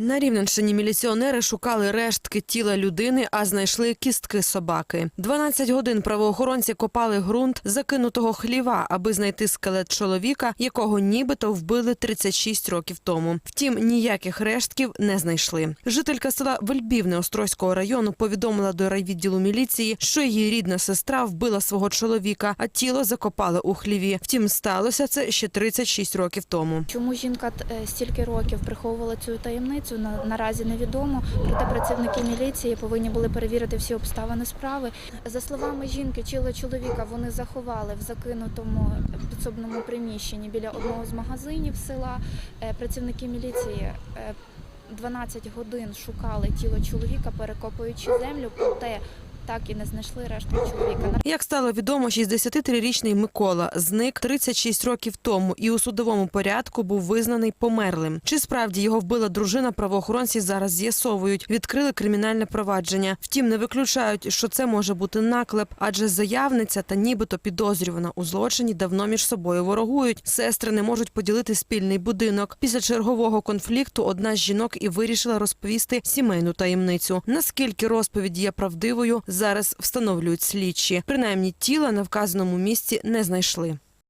На Рівненщині міліціонери шукали рештки тіла людини, а знайшли кістки собаки. 12 годин правоохоронці копали ґрунт закинутого хліва, аби знайти скелет чоловіка, якого нібито вбили 36 років тому. Втім, ніяких рештків не знайшли. Жителька села Вельбівне Острозького району повідомила до райвідділу міліції, що її рідна сестра вбила свого чоловіка, а тіло закопали у хліві. Втім, сталося це ще 36 років тому. Чому жінка е, стільки років приховувала цю таємницю, на- наразі невідомо. Проте працівники міліції повинні були перевірити всі обставини справи. За словами жінки, тіло чоловіка вони заховали в закинутому підсобному приміщенні біля одного з магазинів села. Е, Працівники міліції е, 12 годин шукали тіло чоловіка, перекопуючи землю, проте так і не знайшли решту чоловіка. Як стало відомо, 63-річний Микола зник 36 років тому і у судовому порядку був визнаний померлим. Чи справді його вбила дружина, правоохоронці зараз з'ясовують. Відкрили кримінальне провадження. Втім, не виключають, що це може бути наклеп, адже заявниця та нібито підозрювана у злочині давно між собою ворогують. Сестри не можуть поділити спільний будинок. Після чергового конфлікту одна з жінок і вирішила розповісти сімейну таємницю. Наскільки розповідь є правдивою, зараз встановлюють слідчі. Принаймні тіла на вказаному місці не знайшли.